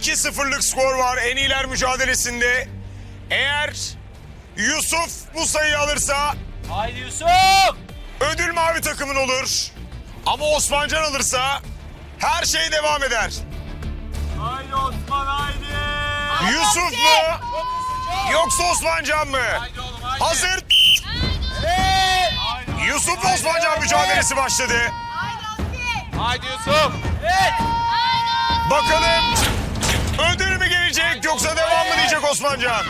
2-0'lık skor var en iyiler mücadelesinde. Eğer Yusuf bu sayıyı alırsa Haydi Yusuf! ödül mavi takımın olur. Ama Osmancan alırsa her şey devam eder. Haydi Osman haydi! Yusuf mu yoksa Osmancan mı? Haydi oğlum haydi! Hazır. Evet! Yusuf ve Osmancan mücadelesi başladı. Haydi Yusuf! Evet! Bakalım Osmancan?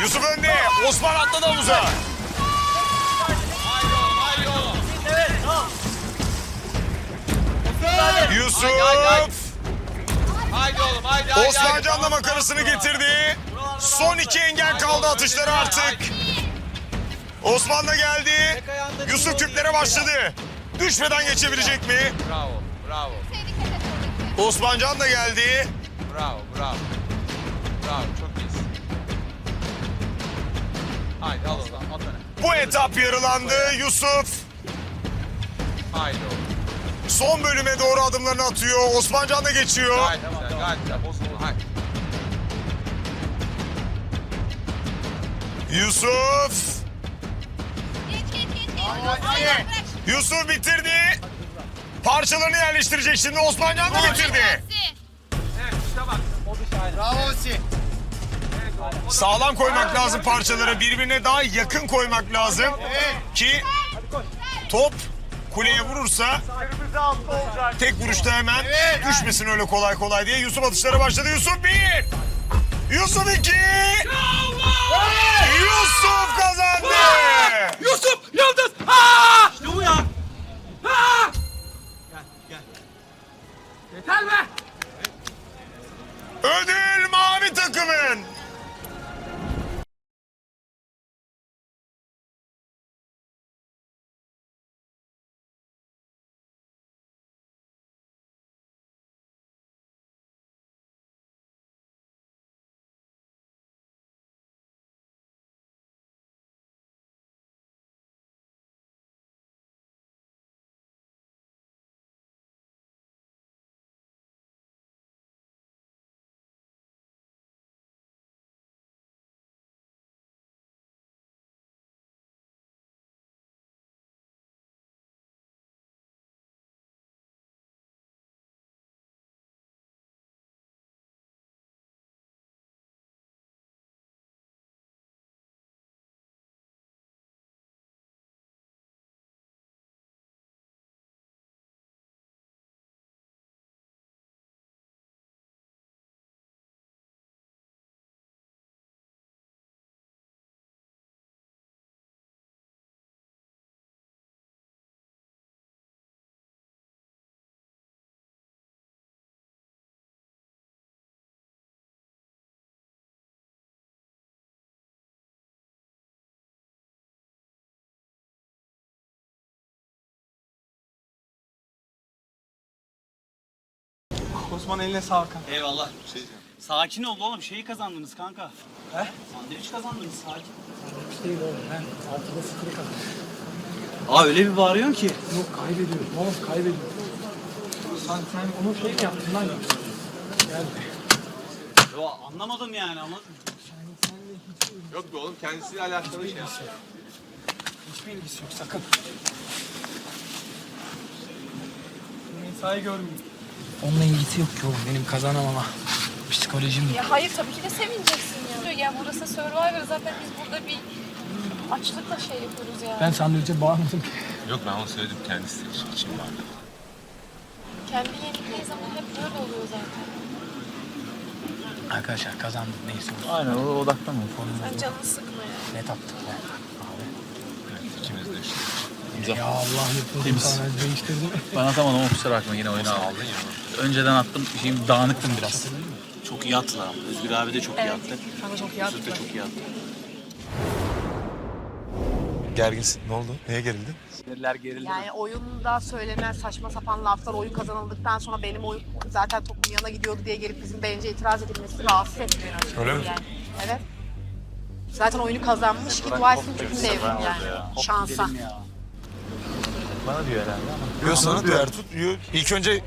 Yusuf önde. Osman atladı havuza. Haydi oğlum haydi oğlum! Yusuf. Haydi, haydi, Haydi oğlum haydi haydi! Da makarasını getirdi. Son iki engel kaldı atışları artık. Osman da geldi. Yusuf tüplere başladı. Düşmeden geçebilecek mi? Bravo, bravo, Osmancan da geldi. bravo, bravo. Bravo, Haydi al o zaman, at öne. Bu etap yarılandı. Yusuf Haydi oğlum. son bölüme doğru adımlarını atıyor. Osmancan da geçiyor. Gayet güzel, gayet güzel. Bozuldu, haydi. Yusuf. Yusuf bitirdi. Parçalarını yerleştirecek şimdi Osmancan da bitirdi. Evet, işte bak. Sağlam koymak lazım parçaları. Birbirine daha yakın koymak lazım. Ki top kuleye vurursa tek vuruşta hemen düşmesin öyle kolay kolay diye. Yusuf atışlara başladı. Yusuf bir. Yusuf iki. Yusuf kazandı. Yusuf Yıldız! Ha! İşte bu ya! Ha! Gel, gel. Yeter be! Ödül Osman eline sağlık. Eyvallah. Sakin ol oğlum. Şeyi kazandınız kanka. He? Sandviç kazandınız sakin. Değil oğlum ben altıda sıfırı. Aa öyle bir bağırıyorsun ki. Yok kaybediyorum oğlum kaybediyorum. Sen, sen onu şey mi yaptın lan? Gel. Yo anlamadım yani senle hiç, Yok be oğlum, kendisiyle alakalı şey. hiçbir ilgisi yok sakın. Nisa'yı görmeyeyim. Onunla ilgisi yok ki oğlum benim kazanamama. Psikolojim Ya hayır tabii ki de sevineceksin ya. Ya burası Survivor zaten biz burada bir açlıkla şey yapıyoruz ya. Ben sandviçe bağırmadım. Yok ben onu söyledim, kendisi için var. Kendi yenildiği zaman hep böyle oluyor zaten. Arkadaşlar kazandık neyse. Aynen o odaklanma. Sen canını sıkma ya. Ne taptık be. İşte. Ya Allah yapıyordum sana değiştirdim. Ben atamadım ama kusura bakma yine oyunu aldım. Önceden attım. Şimdi dağınıktım biraz. Çok iyi attılar ama. Özgür abi de çok iyi attı. Kanka çok iyi çok attı. Gerginsin. Ne oldu? Neye gerildin? Sinirler gerildi. Yani oyunda söylenen saçma sapan laflar oyun kazanıldıktan sonra benim oyun zaten topun yana gidiyordu diye gelip bizim bence itiraz edilmesi rahatsız etmiyor. açıkçası Öyle mi? Yani. Evet. Zaten oyunu kazanmış ki etsin tüm devrim yani. Şansa. Bana diyor herhalde ama. Yo sana diyor Ertuğ. Yo, İlk önce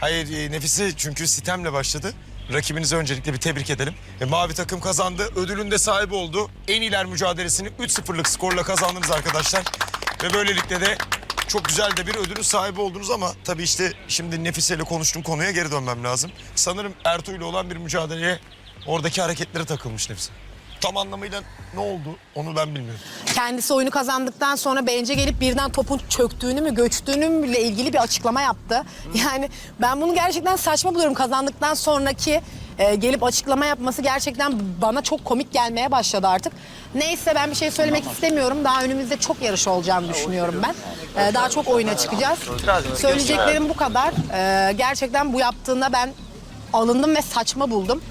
hayır e, Nefise çünkü sitemle başladı. rakibinizi öncelikle bir tebrik edelim. E, mavi takım kazandı. Ödülün de sahibi oldu. En iyiler mücadelesini 3-0'lık skorla kazandınız arkadaşlar. Ve böylelikle de çok güzel de bir ödülün sahibi oldunuz ama tabii işte şimdi Nefise ile konuştuğum konuya geri dönmem lazım. Sanırım Ertuğ ile olan bir mücadeleye oradaki hareketlere takılmış Nefise. Tam anlamıyla ne oldu onu ben bilmiyorum. Kendisi oyunu kazandıktan sonra bence gelip birden topun çöktüğünü mü göçtüğünü mü ile ilgili bir açıklama yaptı. Yani ben bunu gerçekten saçma buluyorum. Kazandıktan sonraki e, gelip açıklama yapması gerçekten bana çok komik gelmeye başladı artık. Neyse ben bir şey söylemek istemiyorum. Daha önümüzde çok yarış olacağını düşünüyorum ben. E, daha çok oyuna çıkacağız. Söyleyeceklerim bu kadar. E, gerçekten bu yaptığında ben alındım ve saçma buldum.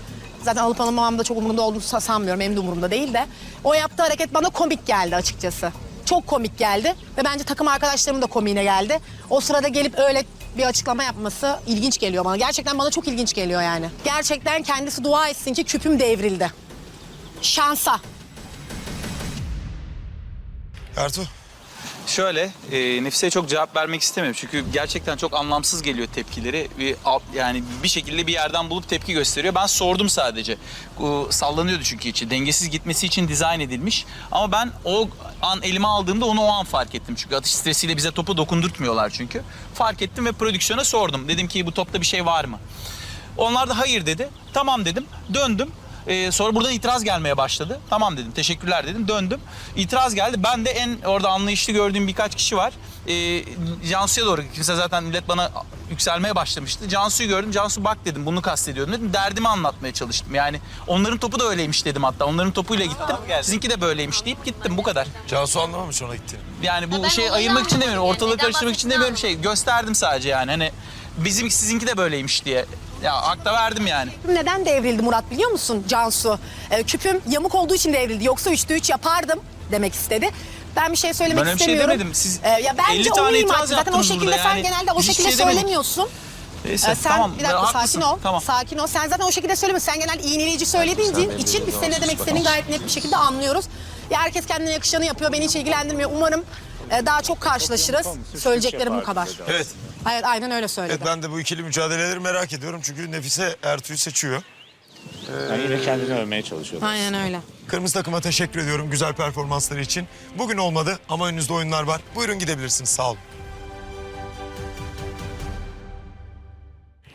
Zaten alıp alınmamam da çok umurumda olduğunu sa- sanmıyorum. Benim de umurumda değil de. O yaptığı hareket bana komik geldi açıkçası. Çok komik geldi ve bence takım arkadaşlarımın da komiğine geldi. O sırada gelip öyle bir açıklama yapması ilginç geliyor bana. Gerçekten bana çok ilginç geliyor yani. Gerçekten kendisi dua etsin ki küpüm devrildi. Şansa. Ertuğ. Şöyle, e, Nefise'ye çok cevap vermek istemiyorum. Çünkü gerçekten çok anlamsız geliyor tepkileri. Al- yani bir şekilde bir yerden bulup tepki gösteriyor. Ben sordum sadece. O, sallanıyordu çünkü içi. Dengesiz gitmesi için dizayn edilmiş. Ama ben o an elime aldığımda onu o an fark ettim. Çünkü atış stresiyle bize topu dokundurtmuyorlar çünkü. Fark ettim ve prodüksiyona sordum. Dedim ki bu topta bir şey var mı? Onlar da hayır dedi. Tamam dedim. Döndüm. Ee, sonra buradan itiraz gelmeye başladı. Tamam dedim, teşekkürler dedim. Döndüm. İtiraz geldi. Ben de en orada anlayışlı gördüğüm birkaç kişi var. Ee, Cansu'ya doğru. Kimse zaten millet bana yükselmeye başlamıştı. Cansu'yu gördüm. Cansu bak dedim bunu kastediyordum dedim. Derdimi anlatmaya çalıştım. Yani onların topu da öyleymiş dedim hatta. Onların topuyla gittim. Sizinki de böyleymiş deyip gittim bu kadar. Cansu anlamamış ona gittiğini. Yani bu şey ayırmak için demiyorum. Ortalığı karıştırmak için demiyorum şey. Gösterdim sadece yani. Hani bizim sizinki de böyleymiş diye. Ya akta verdim yani. Neden devrildi Murat biliyor musun Cansu? Ee, küpüm yamuk olduğu için devrildi. Yoksa üçte üç yapardım demek istedi. Ben bir şey söylemek Ben öyle bir şey istemiyorum. demedim. Siz Ee, ya bence 50 onu tane ima itiraz etti. Zaten o yaptınız şekilde burada sen yani. genelde o hiçbir şekilde şey demedik. söylemiyorsun. Neyse Ee, sen tamam. bir dakika haklısın. sakin ol. Tamam. Sakin ol. Sen zaten o şekilde söylemiyorsun. Sen genel iğneleyici söylediğin için biz senin ne demek istediğini gayet net bir şekilde anlıyoruz. Ya herkes kendine yakışanı yapıyor. Beni hiç ilgilendirmiyor. Umarım e, daha çok karşılaşırız. Söyleyeceklerim bu kadar. Evet. Evet aynen öyle söyledi. Evet ben de bu ikili mücadeleleri merak ediyorum. Çünkü Nefise Ertuğ'u seçiyor. Yani yine kendini övmeye çalışıyor. Aynen öyle. Kırmızı takıma teşekkür ediyorum güzel performansları için. Bugün olmadı ama önünüzde oyunlar var. Buyurun gidebilirsiniz sağ olun.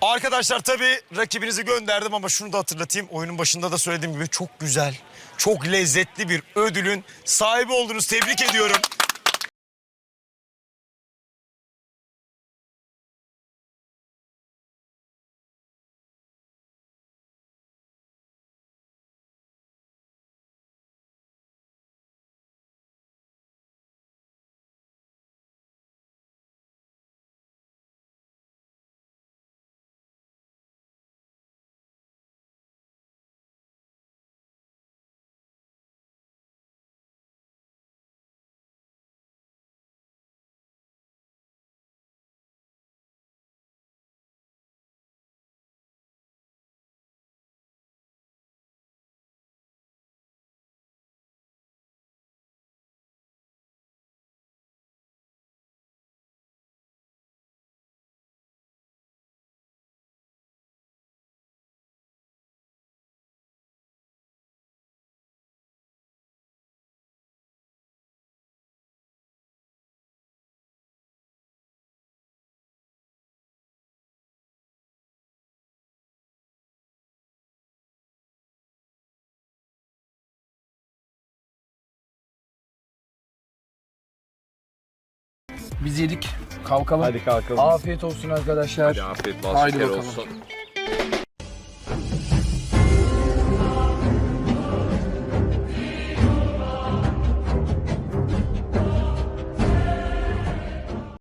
Arkadaşlar tabii rakibinizi gönderdim ama şunu da hatırlatayım. Oyunun başında da söylediğim gibi çok güzel, çok lezzetli bir ödülün sahibi oldunuz. Tebrik ediyorum. Biz yedik. Kalkalım. Hadi kalkalım. Afiyet olsun arkadaşlar. Afiyet bal Haydi bakalım. olsun.